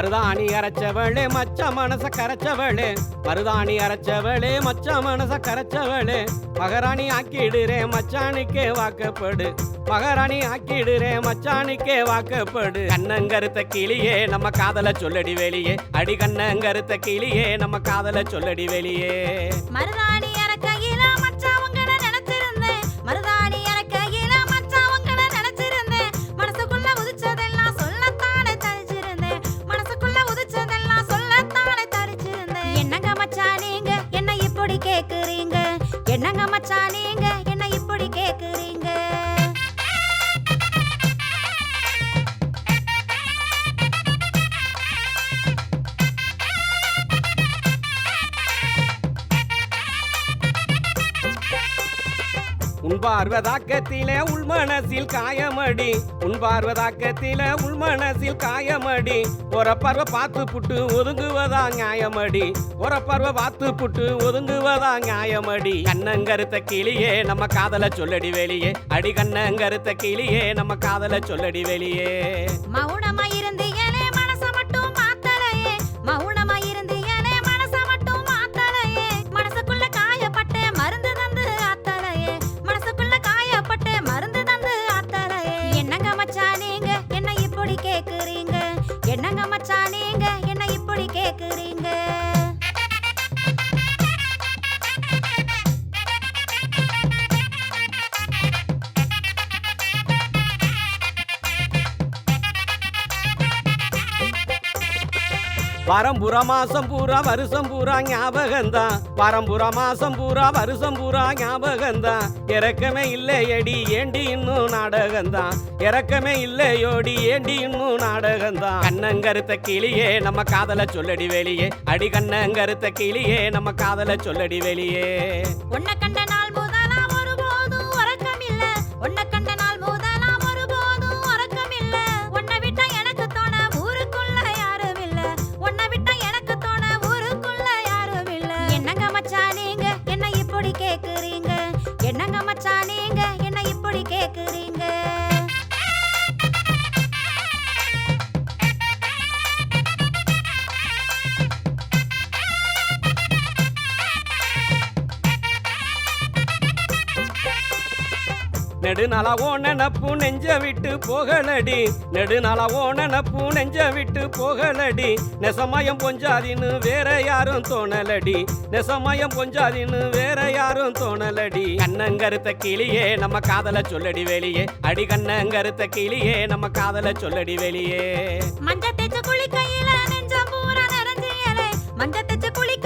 மருதாணி அரைச்சவளே மச்ச மனச கரைச்சவளே. மருதாணி அரைச்சவளே மச்ச மனச கரைச்சவளே. மகாராணி ஆக்கிடுறே மச்சானுக்கே வாக்கப்படு. மகாராணி ஆக்கிடுறே மச்சானுக்கே வாக்கப்படு. கண்ணங்கருத்த கிளியே நம்ம காதல சொல்லடி வெளியே. அடி கண்ணங்கருத்த கிளியே நம்ம காதல சொல்லடி வெளியே. மருதாணி உன்பார்வதாக்கத்திலே உள்மனசில் காயமடி. உன்பார்வதாக்கத்தில உள்மனசில் காயமடி. ஒரு பருவ பார்த்து புட்டு ஒதுங்குவதா நியாயமடி. ஒரு பருவ பார்த்து புட்டு ஒதுங்குவதா நியாயமடி. கண்ணங்கருத்த கிளியே நம்ம காதல சொல்லடி வெளியே. அடி கண்ணங்கருத்த கிளியே நம்ம காதல சொல்லடி வெளியே. மௌனமா なまちゃん வரம்புற மாசம் பூரா வருஷம் பூரா ஞாபகம்தான் வரம்புற மாசம் பூரா வருஷம் பூரா ஞாபகம்தான் இறக்கமே இல்லையடி ஏண்டி இன்னும் நாடகம்தான் இறக்கமே இல்லையோடி ஏண்டி இன்னும் நாடகம்தான் கண்ணங்கருத்த கிளியே நம்ம காதல சொல்லடி வெளியே. அடி கண்ணங்கருத்த கிளியே நம்ம காதல சொல்லடி வெளியே. உன்னை கண்ட நாள் நெடுநாளாவோ நினப்பு நெஞ்ச விட்டு போகலடி. நெடுநாளாவோ நினப்பு நெஞ்ச விட்டு போகலடி. நெசமயம் பொஞ்சாதின்னு வேற யாரும் தோணலடி. நெசமயம் பொஞ்சாதின்னு வேற யாரும் தோணலடி. கண்ணங்கருத்த கிளியே நம்ம காதல சொல்லடி வெளியே. அடி கண்ணங்கருத்த கிளியே நம்ம காதல சொல்லடி வெளியே. மஞ்ச தேச்சு குளிக்கையில நெஞ்சம் பூரா நிறைஞ்சியலே மஞ்ச தேச்சு குளிக்கையில